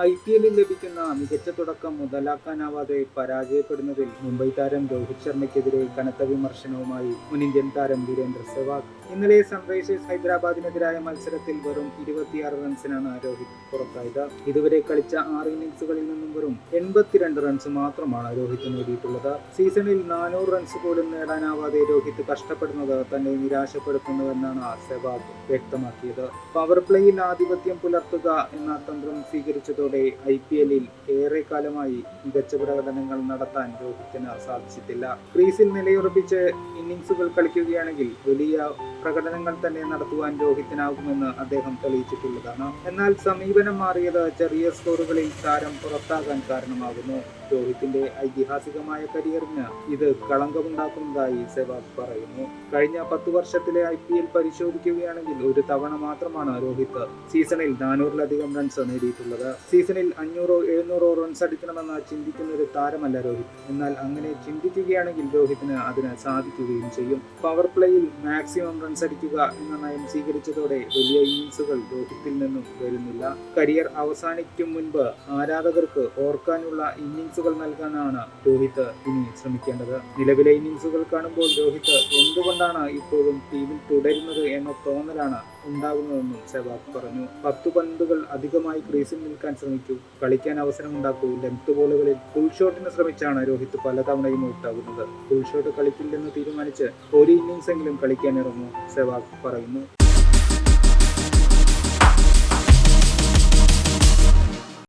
I P എല്ലിൽ ലഭിക്കുന്ന മികച്ച തുടക്കം മുതലാക്കാനാവാതെ പരാജയപ്പെടുന്നതിൽ മുംബൈ താരം രോഹിത് ശർമ്മയ്ക്കെതിരെ കനത്ത വിമർശനവുമായി മുൻ ഇന്ത്യൻ താരം വീരേന്ദ്ര സെവാഗ്. ഇന്നലെ സൺറൈസേഴ്സ് ഹൈദരാബാദിനെതിരായ മത്സരത്തിൽ വെറും ഇരുപത്തിയാറ് റൺസിനാണ് രോഹിത് പുറത്തായത്. ഇതുവരെ കളിച്ച ആറ് ഇന്നിംഗ്സുകളിൽ നിന്നും വെറും എൺപത്തിരണ്ട് റൺസ് മാത്രമാണ് രോഹിത് നേടിയിട്ടുള്ളത്. സീസണിൽ നാനൂറ് റൺസ് പോലും നേടാനാവാതെ രോഹിത് കഷ്ടപ്പെടുന്നത് തന്നെ നിരാശപ്പെടുത്തുന്നുവെന്നാണ് സെവാഗ് വ്യക്തമാക്കിയത്. പവർ പ്ലേയിൽ ആധിപത്യം പുലർത്തുക എന്ന തന്ത്രം സ്വീകരിച്ചതോടെ ഐ പി എല്ലിൽ ഏറെക്കാലമായി മികച്ച പ്രകടനങ്ങൾ നടത്താൻ രോഹിത്തിന് സാധിച്ചിട്ടില്ല. ക്രീസിൽ നിലയുറപ്പിച്ച് ഇന്നിംഗ്സുകൾ കളിക്കുകയാണെങ്കിൽ വലിയ പ്രകടനങ്ങൾ തന്നെ നടത്തുവാൻ രോഹിത്തിനാകുമെന്ന് അദ്ദേഹം തെളിയിച്ചിട്ടുള്ളതാണ്. എന്നാൽ സമീപനം മാറിയത് ചെറിയ സ്കോറുകളിൽ താരം പുറത്താകാൻ കാരണമാകുന്നു. രോഹിത്തിന്റെ ഐതിഹാസികമായ കരിയറിന് ഇത് കളങ്കമുണ്ടാക്കുന്നതായി സെവാഗ് പറയുന്നു. കഴിഞ്ഞ പത്തു വർഷത്തിലെ ഐ പി എൽ പരിശോധിക്കുകയാണെങ്കിൽ ഒരു തവണ മാത്രമാണ് രോഹിത് സീസണിൽ നാനൂറിലധികം റൺസ് നേടിയിട്ടുള്ളത്. സീസണിൽ അഞ്ഞൂറോ എഴുന്നൂറോ റൺസ് അടിക്കണമെന്ന് ചിന്തിക്കുന്ന ഒരു താരമല്ല രോഹിത്. എന്നാൽ അങ്ങനെ ചിന്തിക്കുകയാണെങ്കിൽ രോഹിത്തിന് അതിന് സാധിക്കുകയും ചെയ്യും. പവർ പ്ലേയിൽ മാക്സിമം റൺസ് അടിക്കുക എന്ന നയം സ്വീകരിച്ചതോടെ വലിയ ഇന്നിങ്സുകൾ രോഹിത്തിൽ നിന്നും വരുന്നില്ല. കരിയർ അവസാനിക്കും മുൻപ് ആരാധകർക്ക് ഓർക്കാനുള്ള ഇന്നിങ്സുകൾ നൽകാനാണ് രോഹിത് ഇനി ശ്രമിക്കേണ്ടത്. നിലവിലെ ഇന്നിംഗ്സുകൾ കാണുമ്പോൾ രോഹിത് എന്തുകൊണ്ടാണ് ഇപ്പോഴും ടീമിൽ തുടരുന്നത് എന്ന തോന്നലാണ് ഉണ്ടാകുന്നതെന്നും സെവാഗ് പറഞ്ഞു. പത്ത് പന്തുകൾ അധികമായി ക്രീസിൽ നിൽക്കാൻ ശ്രമിച്ചു കളിക്കാൻ അവസരം ഉണ്ടാക്കൂ ലെങ്ത് ബോളുകളിൽ ഫുൾ ഷോട്ടിന് ശ്രമിച്ചാണ് രോഹിത് പലതവണയും ഔട്ടാകുന്നത്. ഫുൾ ഷോട്ട് കളിക്കില്ലെന്ന് തീരുമാനിച്ച് ഒരു ഇന്നിംഗ്സ് എങ്കിലും കളിക്കാൻ ഇറങ്ങും സെവാഗ് പറയുന്നു.